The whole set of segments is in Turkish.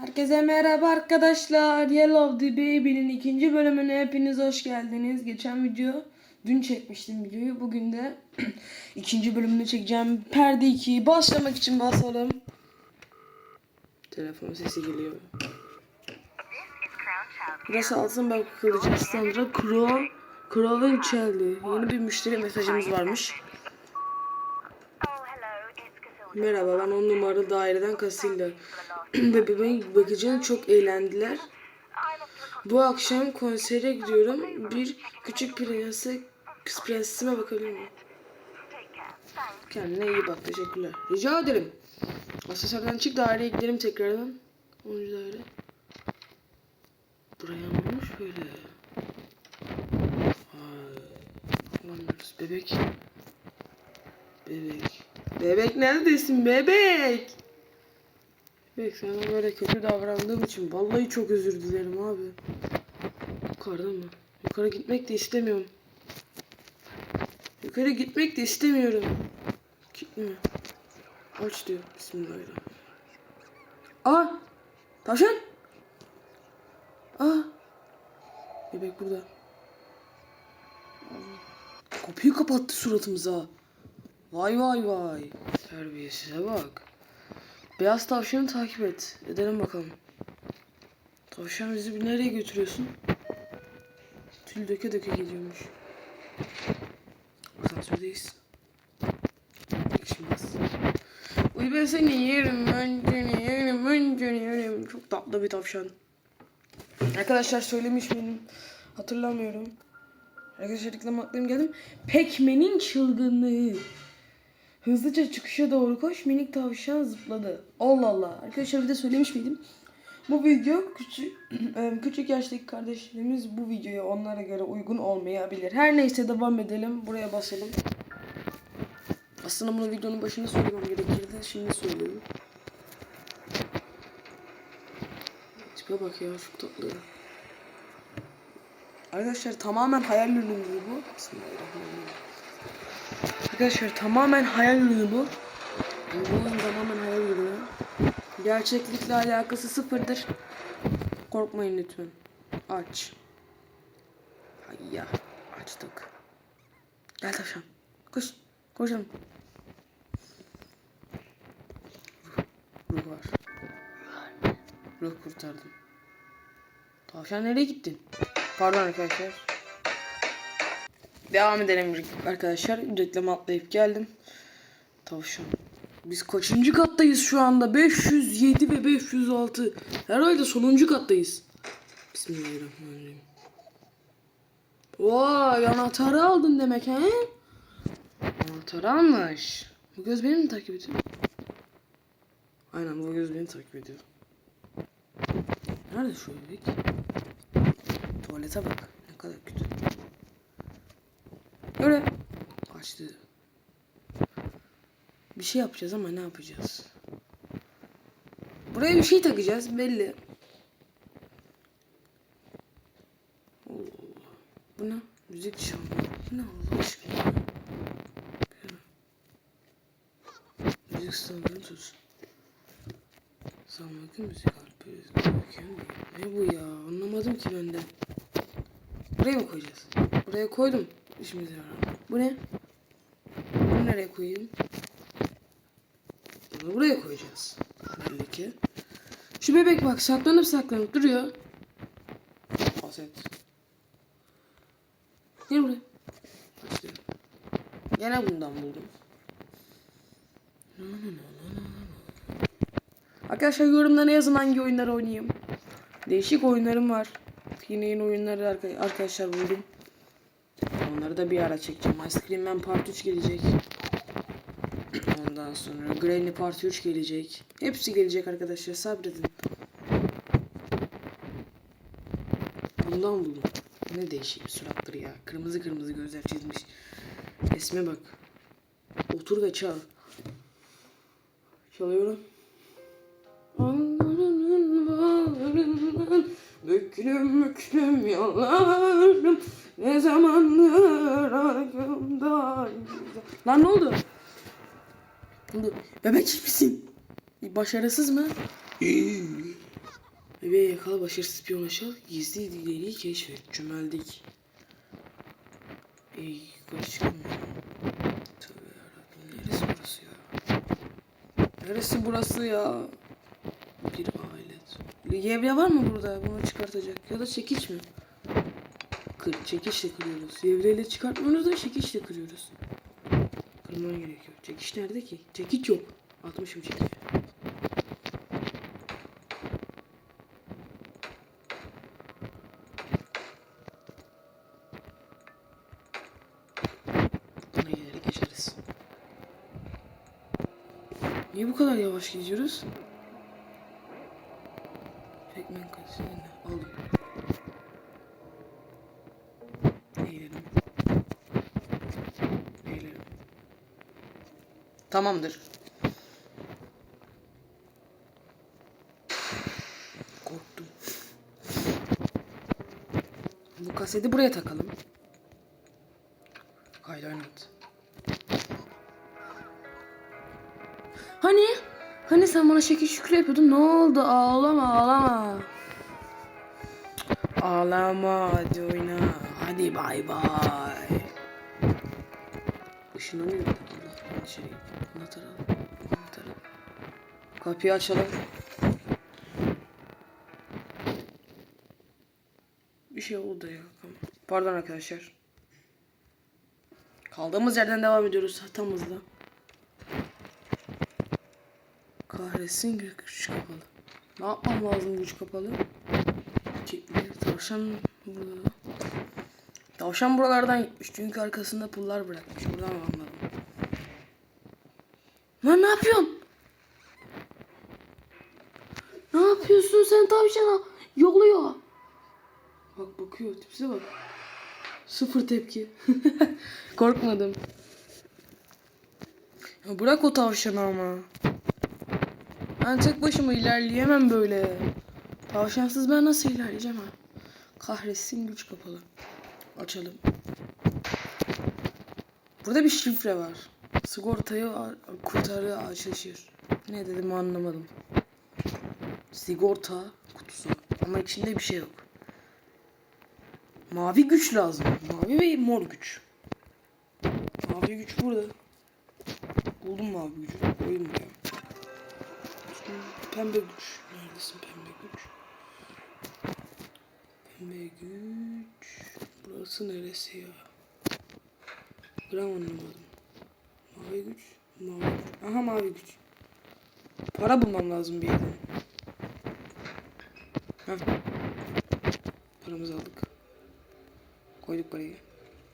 Herkese merhaba arkadaşlar. Yellow the Baby'nin ikinci bölümüne hepiniz hoş geldiniz. Geçen video dün çekmiştim videoyu. Bugün de ikinci bölümünü çekeceğim. Perde 2'yi başlamak için basalım. Telefon sesi geliyor. Burası altın bak kılıcı Sandra Crow Crow'un Charlie. Yeni bir müşteri mesajımız varmış. Merhaba ben 10 numaralı daireden Casilda. Ve bebeğin bakıcının çok eğlendiler. Bu akşam konsere gidiyorum. Bir küçük prense, prensesime bakabilir miyim? Kendine iyi bak teşekkürler. Rica ederim. Asansörden çık daireye gidelim tekrardan. 10. daire. Buraya ne olmuş böyle? Anlıyoruz. Bebek. Bebek. Bebek neredesin bebek? Bebek sana böyle kötü davrandığım için vallahi çok özür dilerim abi. Yukarıda mı? Yukarı gitmek de istemiyorum. Yukarı gitmek de istemiyorum. Gitmiyor. Aç diyor. Bismillahirrahmanirrahim. Aa! Tavşan! Aa! Bebek burada. Kapıyı kapattı suratımıza. Vay vay vay. Terbiyesize bak. Beyaz tavşanı takip et. Edelim bakalım. Tavşan bizi nereye götürüyorsun? Tül döke döke gidiyormuş. Asansördeyiz. Yakışmaz. Uy ben seni yerim, ben seni yerim, ben seni yerim. Çok tatlı bir tavşan. Arkadaşlar söylemiş miydim? Hatırlamıyorum. Arkadaşlar reklam atlayayım geldim. Pekmen'in çılgınlığı. Hızlıca çıkışa doğru koş minik tavşan zıpladı. Allah Allah. Arkadaşlar bir de söylemiş miydim? Bu video küçük küçük yaştaki kardeşlerimiz bu videoya onlara göre uygun olmayabilir. Her neyse devam edelim. Buraya basalım. Aslında bunu videonun başında söylemem gerekirdi. Şimdi söylüyorum. Tipe bak ya çok tatlı. Arkadaşlar tamamen hayal ürünü bu. Bismillahirrahmanirrahim. Arkadaşlar tamamen hayal ürünü bu. Bu oyun tamamen hayal ürünü. Gerçeklikle alakası sıfırdır. Korkmayın lütfen. Aç. Hayya. Açtık. Gel tavşan. Koş. Koşalım. Ruh. Var. Ruh kurtardım. Tavşan nereye gittin? Pardon arkadaşlar. Devam edelim arkadaşlar. Reklamı atlayıp geldim. Tavşan. Biz kaçıncı kattayız şu anda? 507 ve 506. Herhalde sonuncu kattayız. Bismillahirrahmanirrahim. Vay anahtarı aldın demek he? Anahtarı almış. Bu göz beni mi takip ediyor? Aynen bu göz beni takip ediyor. Nerede şu bebek? Tuvalete bak. Ne kadar kötü. Öyle. Açtı. Bir şey yapacağız ama ne yapacağız? Buraya bir şey takacağız belli. Bu ne? Müzik çalıyor. Bu ne Allah aşkına? Müzik standını tut. Sanmakın müzik alperi. Ne bu ya? Anlamadım ki ben de. Buraya mı koyacağız? Koydum. İşimize yarar. Bu ne? Bunu nereye koyayım? Bunu buraya koyacağız. Belli ki. Şu bebek bak saklanıp saklanıp duruyor. Aset. Gel buraya. Başlayalım. Gene bundan buldum. Arkadaşlar yorumlara yazın hangi oyunları oynayayım. Değişik oyunlarım var. Yine yeni oyunları arka- arkadaşlar buldum. Onları da bir ara çekeceğim. Ice Cream Man Part 3 gelecek. Ondan sonra Granny Part 3 gelecek. Hepsi gelecek arkadaşlar sabredin. Bundan buldum. Ne değişik bir surattır ya. Kırmızı kırmızı gözler çizmiş. Resme bak. Otur ve çal. Çalıyorum. Anlarının bağrından Büklüm Ne zamandır arkamda Lan ne oldu? Bebek misin? Başarısız mı? Bebeği yakala başarısız piyanoşa gizli ileriyi keşfet. Çömeldik. Ey çıkamıyorum. Tövbe yarabbim neresi burası ya? Neresi burası ya? Bir alet. Yevye var mı burada? Bunu çıkartacak. Ya da çekiç mi? Kır, çekiçle kırıyoruz. Yevreyle çıkartmıyoruz da çekiçle kırıyoruz. Kırman gerekiyor. Çekiç nerede ki? Çekiç yok. Atmışım çekici. Buna ileri geçeriz. Niye bu kadar yavaş gidiyoruz? Tamamdır. Korktum. Bu kaseti buraya takalım. Kaydı oynat. Hani? Hani sen bana şekil şükür yapıyordun. Ne oldu? Ağlama ağlama. Ağlama hadi oyna. Hadi bay bay. Işınlanıyor dışarı Anahtarı al. Anahtarı al. Kapıyı açalım. Bir şey oldu ya. Pardon arkadaşlar. Kaldığımız yerden devam ediyoruz hatamızla. Kahretsin güç kapalı. Ne yapmam lazım güç kapalı? Çekmeye tavşan burada. Tavşan buralardan gitmiş çünkü arkasında pullar bırakmış. Buradan anladım. Lan ne yapıyorsun? Ne yapıyorsun sen tavşana? Yoluyor. Bak bakıyor tipse bak. Sıfır tepki. Korkmadım. Ya bırak o tavşanı ama. Ben tek başıma ilerleyemem böyle. Tavşansız ben nasıl ilerleyeceğim ha? Kahretsin güç kapalı. Açalım. Burada bir şifre var. Sigortayı kurtarı açılır. Ne dedim anlamadım. Sigorta kutusu. Ama içinde bir şey yok. Mavi güç lazım. Mavi ve mor güç. Mavi güç burada. Buldum mavi gücü. Koyayım buraya. Pembe güç. Neredesin pembe güç? Pembe güç. Burası neresi ya? Gram anlamadım. Mavi güç. Mavi güç. Aha mavi güç. Para bulmam lazım bir yerden. Heh. Paramızı aldık. Koyduk parayı.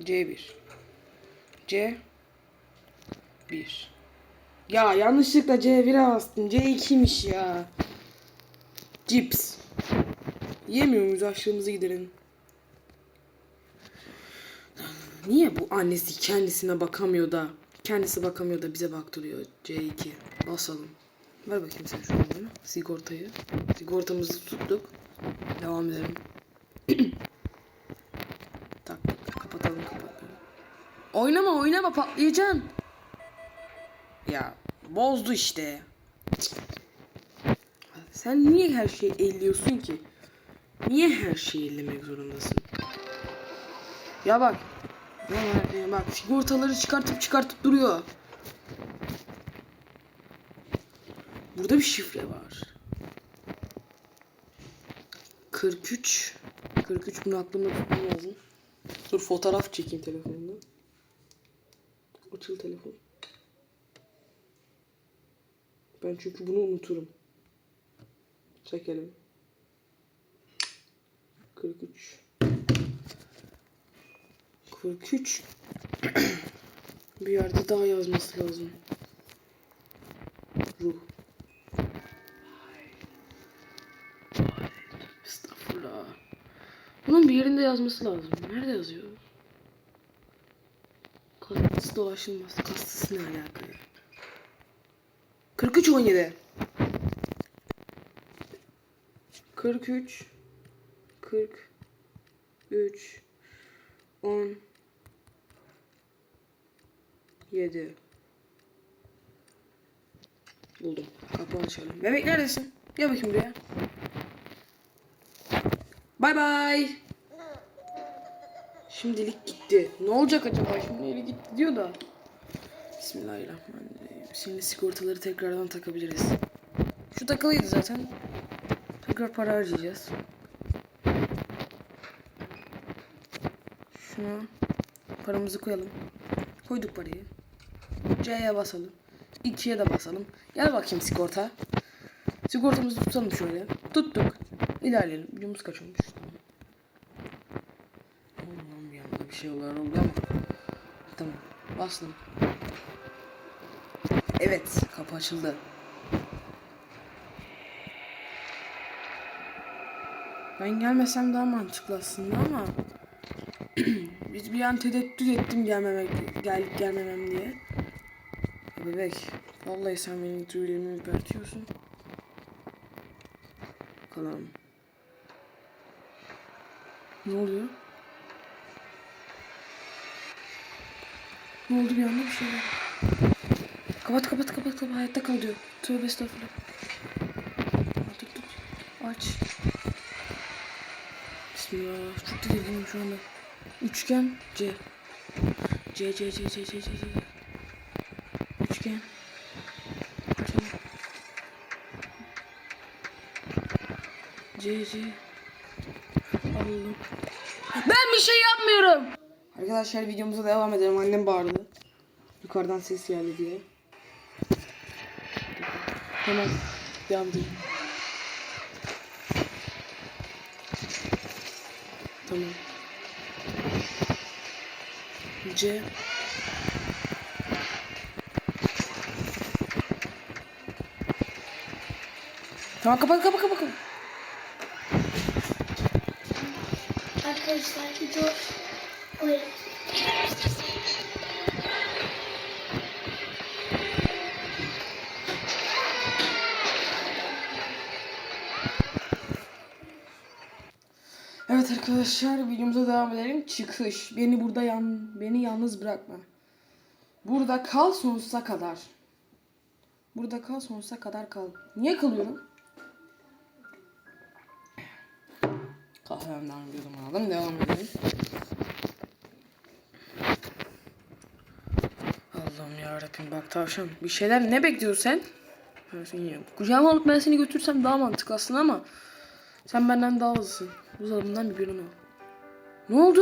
C1. C 1. Ya yanlışlıkla C1'e bastım. C2'ymiş ya. Cips. Yemiyor muyuz açlığımızı giderin. Niye bu annesi kendisine bakamıyor da kendisi bakamıyor da bize baktırıyor C2. Basalım. Ver bakayım sen şunu bana. Sigortayı. Sigortamızı tuttuk. Devam edelim. tak kapatalım kapatalım. Oynama oynama patlayacaksın. Ya bozdu işte. Sen niye her şeyi elliyorsun ki? Niye her şeyi ellemek zorundasın? Ya bak. Ya bak, ya bak sigortaları çıkartıp çıkartıp duruyor. Burada bir şifre var. 43 43 bunu aklımda tutmam lazım. Dur fotoğraf çekeyim telefonumda. Açıl telefon. Ben çünkü bunu unuturum. Çekelim. 43 43 Bir yerde daha yazması lazım. Ruh. Estağfurullah. Bunun bir yerinde yazması lazım. Nerede yazıyor? Kastısı dolaşılmaz. Kastısı ne alaka ya? 43 17 43 43 10 7 Buldum. Kapı açalım. Bebek neredesin? Gel bakayım buraya. Bay bay. Şimdilik gitti. Ne olacak acaba? Şimdilik gitti diyor da. Bismillahirrahmanirrahim. Şimdi sigortaları tekrardan takabiliriz. Şu takılıydı zaten. Tekrar para harcayacağız. Şuna paramızı koyalım. Koyduk parayı. C'ye basalım. 2'ye de basalım. Gel bakayım sigorta. Sigortamızı tutalım şöyle. Tuttuk. İlerleyelim. Videomuz kaç olmuş? Allah'ım bir anda bir şey şeyler oldu ama. Tamam. Bastım. Evet. Kapı açıldı. Ben gelmesem daha mantıklı aslında ama biz bir an tereddüt ettim gelmemek, gelip gelmemem diye. Ya bebek, vallahi sen benim tüylerimi ürpertiyorsun. Bakalım. Ne oluyor? Ne oldu bir anda bir şey. Kapat kapat kapat kapat hayatta kal diyor. Tövbe estağfurullah. Tut tut. Aç. Bismillah. Çok tedirginim şu anda. Üçgen C. C C C C C C C. C. Allah'ım. Ben bir şey yapmıyorum. Arkadaşlar videomuza devam edelim. Annem bağırdı. Yukarıdan ses geldi diye. Hemen devam edelim. Tamam. C. Tamam kapat kapat kapat. kapat. Arkadaşlar video Buyurun. Evet arkadaşlar videomuza devam edelim. Çıkış. Beni burada yan beni yalnız bırakma. Burada kal sonsuza kadar. Burada kal sonsuza kadar kal. Niye kalıyorum? Bir yudum aldım. Devam edelim. Allah'ım yarabbim bak tavşan. Bir şeyler ne bekliyorsun sen? Kucağıma alıp ben seni götürsem daha mantıklı aslında ama sen benden daha hızlısın. Buzdolabından bir birini al. Ne oldu?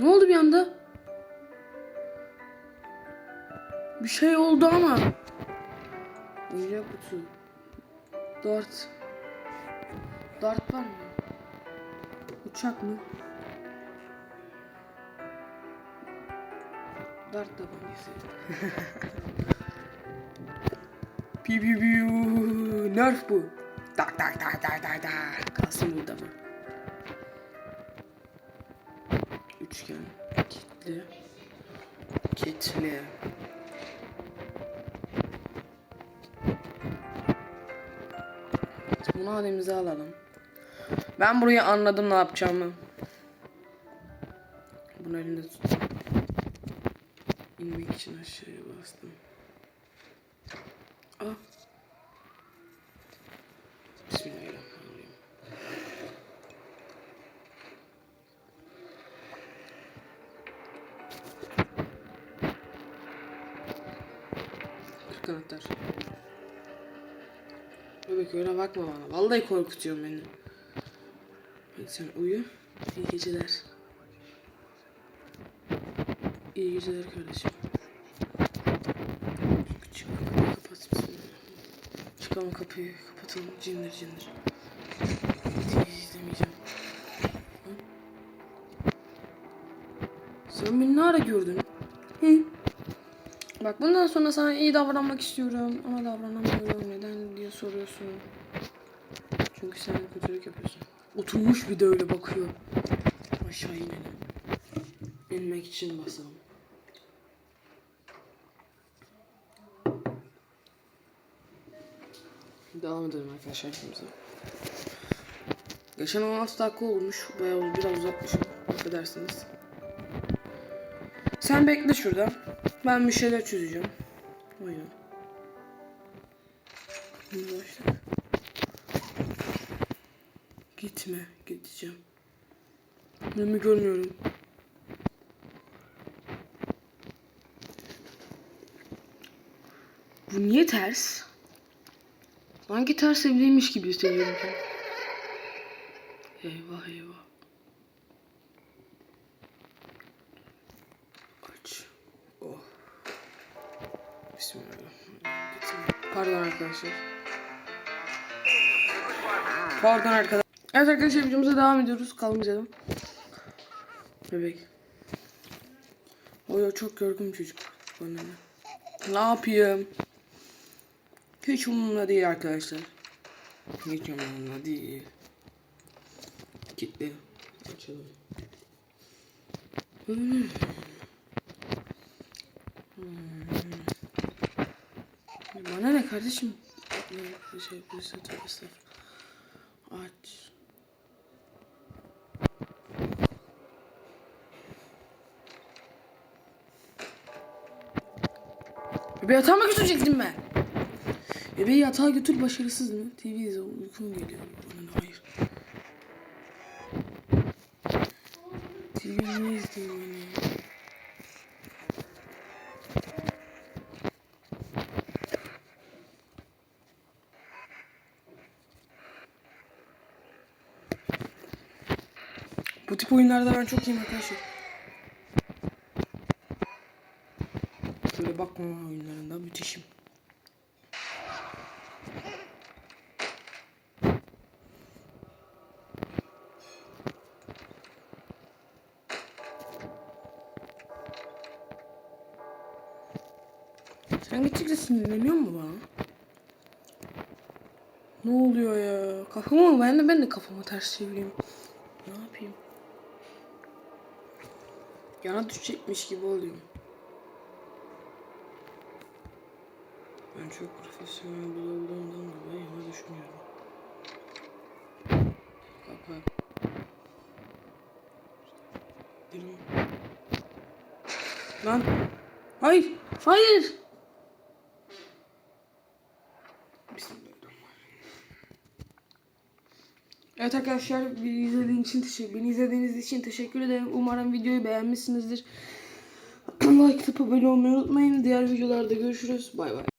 Ne oldu bir anda? Bir şey oldu ama. Oyuncak kutu. Dart. Dart var mı? Uçak mı? Dart tabancası. Piu piu piu. Nerf bu. Tak tak tak tak tak tak. Kalsın burada mı? Üçgen. Kitli. Kitli. Bunu halimize alalım. Ben burayı anladım ne yapacağımı. Bunu elimde tut. İnmek için aşağıya bastım. Ah. Bismillahirrahmanirrahim. Kırk anahtar. Bebek öyle bakma bana. Vallahi korkutuyorsun beni. Hadi sen uyu. İyi geceler. İyi geceler kardeşim. Çık kapıyı kapat. Çıkalım kapıyı kapatalım. Cindir cindir. İzlemeyeceğim. Sen beni ne ara gördün? Hı? Bak bundan sonra sana iyi davranmak istiyorum ama davranamıyorum. Neden diye soruyorsun. Çünkü sen kötülük yapıyorsun. Oturmuş bir de öyle bakıyor. Aşağı inelim. İnmek için basalım. Devam edelim arkadaşlar işimize. Geçen 16 dakika olmuş. Bayağı biraz uzatmışım. Affedersiniz. Sen bekle şurada. Ben bir şeyler çözeceğim. Şimdi başla. Gitme. Gideceğim. Önümü görmüyorum. Bu niye ters? Sanki ters evliymiş gibi hissediyorum. kendimi. Eyvah eyvah. Aç. Oh. Bismillahirrahmanirrahim. Pardon arkadaşlar. Pardon arkadaşlar. Evet arkadaşlar videomuza devam ediyoruz. Kaldığımız yerden. Bebek. O ya çok yorgun çocuk. Bana ne? Yapayım? Hiç umurumda değil arkadaşlar. Hiç umurumda değil. Kitle. Açalım. Hmm. Hmm. Bana ne kardeşim? Şey yapıyorsa tövbe estağfurullah. Aç. Bebeği yatağa mı götürecektim ben? Bebeği yatağa götür başarısız mı? TV izle uykum geliyor. Hayır. TV izleyeyim ben ya? Bu tip oyunlarda ben çok iyiyim arkadaşlar. Bakmama oyunlarında müthişim. Sen gittikçe sinirleniyor mu bana? Ne oluyor ya? Kafamı ben de ben de kafamı ters çevireyim. Ne yapayım? Yana düşecekmiş gibi oluyorum. Ben çok profesyonel biri olduğumdan dolayı yana düşmüyorum. Bak bak. Durun. Lan. Hayır. Hayır. Evet arkadaşlar beni izlediğiniz için teşekkür beni izlediğiniz için teşekkür ederim. Umarım videoyu beğenmişsinizdir. like atıp abone olmayı unutmayın. Diğer videolarda görüşürüz. Bay bay.